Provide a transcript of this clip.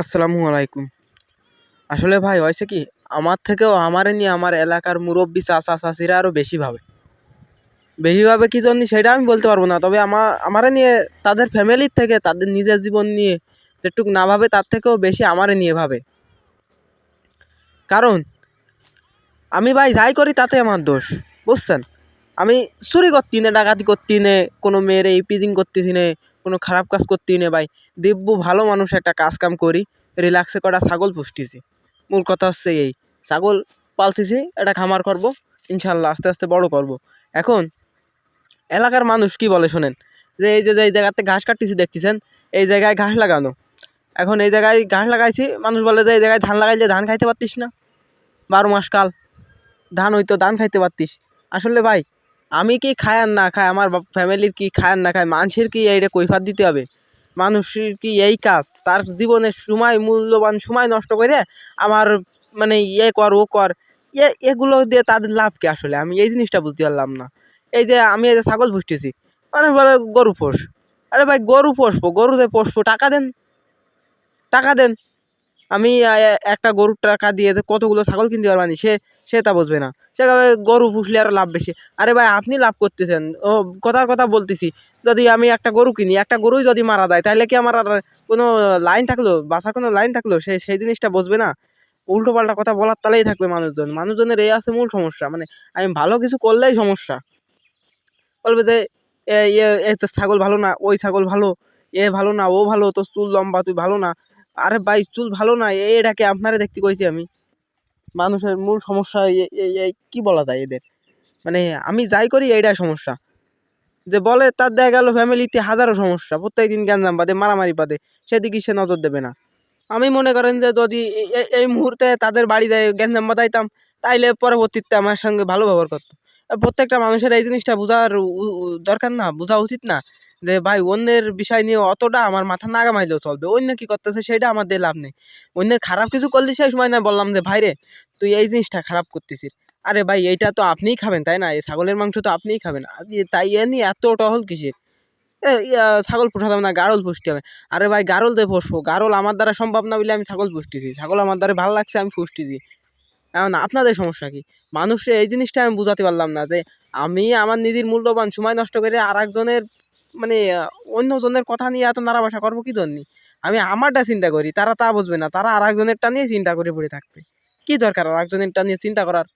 আসসালামু আলাইকুম। আসলে ভাই, হয়েছে কি? আমার থেকেও আমারে নিয়ে আমার এলাকার মুরব্বী চাচা চাচিরা আরও বেশি ভাবে। বেশি ভাবে কী জন্য সেটা আমি বলতে পারব না, তবে আমার আমারে নিয়ে তাদের ফ্যামিলির থেকে, তাদের নিজের জীবন নিয়ে যেটুক না ভাবে, তার থেকেও বেশি আমারে নিয়ে ভাবে। কারণ, আমি ভাই যাই করি তাতে আমার দোষ, বুঝছেন? আমি চুরি করতি না, ডাকাতি করতি নে, কোনো মেয়ের এই পিজিং করতেছি নে কোনো খারাপ কাজ করতি নে ভাই। দিব্যু ভালো মানুষ একটা কাজ কাম করি রিল্যাক্সে কটা ছাগল পুষতেছি। মূল কথা হচ্ছে এই, ছাগল পালতেছি, একটা খামার করব, ইনশাল্লাহ আস্তে আস্তে বড় করব। এখন, এলাকার মানুষ কি বলে শোনেন? যে এই যে যে এই জায়গাতে ঘাস কাটতেছি, দেখতেছেন? এই জায়গায় ঘাস লাগানো। এখন এই জায়গায় ঘাস লাগাইছি, মানুষ বলে যে এই জায়গায় ধান লাগাইলে ধান খাইতে পারতিস না? বারো মাস কাল, ধান হইতো, ধান খাইতে পারতিস। আসলে ভাই আমি কি খায় আর না খায়? আমার ফ্যামিলির কি খায় আর না খায়? মানুষের কি এইটা কৈফাত দিতে হবে? মানুষের কি এই কাজ? তার জীবনের সময় মূল্যবান সময় নষ্ট করে আমার মানে ইয়ে কর, ও কর, এ, এগুলো দিয়ে তাদের লাভ কি আসলে? আমি এই জিনিসটা বুঝতে পারলাম না। এই যে আমি এই যে ছাগল পুষতেছি মানে বলে গরু পোষ। আরে ভাই, গরু পোষবো গরুতে পোষবো, টাকা দেন। টাকা দেন। আমি একটা গরুর টাকা দিয়ে কতগুলো ছাগল কিনতে পারবানি সে সে তা বুঝবে না। সে গরু পুষলে আরও লাভ বেশি। আরে ভাই, আপনি লাভ করতেছেন। ও, কথার কথা বলতেছি। যদি আমি একটা গরু কিনি, একটা গরুই যদি মারা দেয় তাহলে কি আমার আর কোনো লাইন থাকল? বাসার কোনো লাইন থাকল? সে, সেই জিনিসটা বুঝবে না? উল্টো পাল্টা কথা বলার তালেই থাকবে মানুষজন। মানুষজনের এই আছে মূল সমস্যা। মানে আমি ভালো কিছু করলেই সমস্যা। বলবে যে এ ছাগল ভালো না, ওই ছাগল ভালো, এ ভালো না, ও ভালো, তোর চুল লম্বা, তুই ভালো না। আরে ভাই, চুল ভালো না এটাকে আপনারে দেখতে কইছি আমি। মানুষের মূল সমস্যা কি বলা যায় এদের? মানে আমি যাই করি, এইটাই সমস্যা। যে বলে, তার দেখা গেল ফ্যামিলিতে হাজারো সমস্যা প্রত্যেক দিন গ্যাঞ্জাম বাদে, মারামারি বাদে, সেদিকে সে নজর দেবে না। আমি মনে করেন যে যদি এই মুহূর্তে তাদের বাড়িতে গ্যাঞ্জাম বাদাইতাম তাইলে পরবর্তীতে আমার সঙ্গে ভালো ব্যবহার করতো। প্রত্যেকটা মানুষের এই জিনিসটা বোঝার দরকার না, বোঝা উচিত না। যে, ভাই, অন্যের বিষয় নিয়ে অতটা আমার মাথা না গামাইলেও চলবে। অন্য কি করতেছে সেটা আমার দিয়ে লাভ নেই। অন্যের খারাপ কিছু করলে সেই সময় না বললাম যে, ভাই রে, তুই এই জিনিসটা খারাপ করতেছিস। আরে ভাই, এইটা তো আপনিই খাবেন, তাই না? এই ছাগলের মাংস তো আপনিই খাবেন। তাই এ নিয়ে এত টহল কিসের? ছাগল পোষাতে হবে না, গারল পুষতে হবে। আরে ভাই, গারল দিয়ে পুষবো। গারল আমার দ্বারা সম্ভব না বলে আমি ছাগল পুষতেছি। ছাগল আমার দ্বারা ভালো লাগছে, আমি পুষতেছি। এখন আপনাদের সমস্যা কি? মানুষের এই জিনিসটা আমি বুঝাতে পারলাম না যে, আমি আমার নিজের মূল্যবান সময় নষ্ট করে আর একজনের মানে অন্যজনের কথা নিয়ে এত নাড়াবাসা করব কি জন্য? আমি আমারটা চিন্তা করি, তারা তা বুঝবে না, তারা আর একজনেরটা নিয়ে চিন্তা করে পড়ে থাকবে। কি দরকার আর একজনেরটা নিয়ে চিন্তা করার?